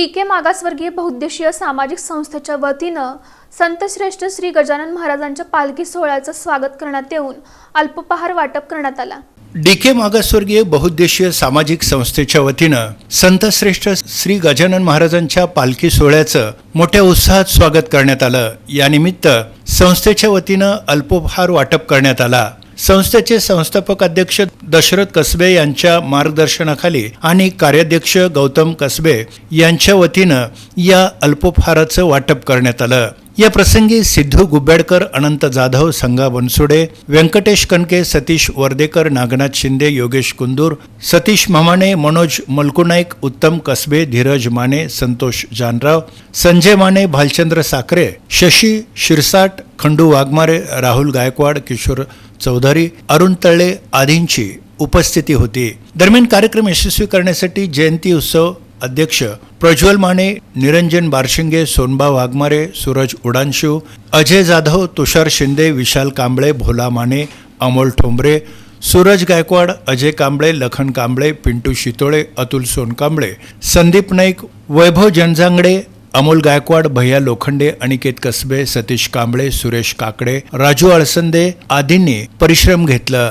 D के मागासवर्गीय बहुद्देशीय सामाजिक संस्थेच्या वतीनं संतश्रेष्ठ श्री गजानन महाराजांच्या पालखी सोहळ्याचं स्वागत करण्यात येऊन अल्पपहार वाटप करण्यात आला. डी के मागासवर्गीय बहुउद्देशीय सामाजिक संस्थेच्या वतीनं संतश्रेष्ठ श्री गजानन महाराजांच्या पालखी सोहळ्याचं मोठ्या उत्साहात स्वागत करण्यात आलं. यानिमित्त संस्थेच्या वतीनं अल्पोपहार वाटप करण्यात आला. संस्थेचे संस्थापक अध्यक्ष दशरथ कसबे यांच्या मार्गदर्शनाखाली आणि कार्याध्यक्ष गौतम कसबे यांच्या वतीनं या अल्पोपहाराचं वाटप करण्यात आलं. या प्रसंगी सिद्धू गुब्याडकर अनंत जाधव संगा बनसुडे व्यंकटेश कनके सतीश वर्देकर नागनाथ शिंदे योगेश कुंदूर सतीश ममाने मनोज मलकुनाईक उत्तम कसबे धीरज माने संतोष जानराव संजय माने भालचंद्र साखरे शशी शिरसाट खंडू वाघमारे राहुल गायकवाड किशोर चौधरी अरुण तळे आदींची उपस्थिती होती. दरम्यान कार्यक्रम यशस्वी करण्यासाठी जयंती उत्सव अध्यक्ष प्रज्वल माने निरंजन बारशिंगे सोनबा वाघमारे सूरज उडानशिव अजय जाधव तुषार शिंदे विशाल कांबळे भोला माने अमोल ठोंबरे सूरज गायकवाड अजय कांबळे लखन कांबळे पिंटू शितोळे अतुल सोनकांबळे संदीप नाईक वैभव जनजांगडे अमोल गायकवाड भैया लोखंडे अनिकेत कसबे सतीश कांबळे सुरेश काकडे राजू अळसंदे आदींनी परिश्रम घेतलं.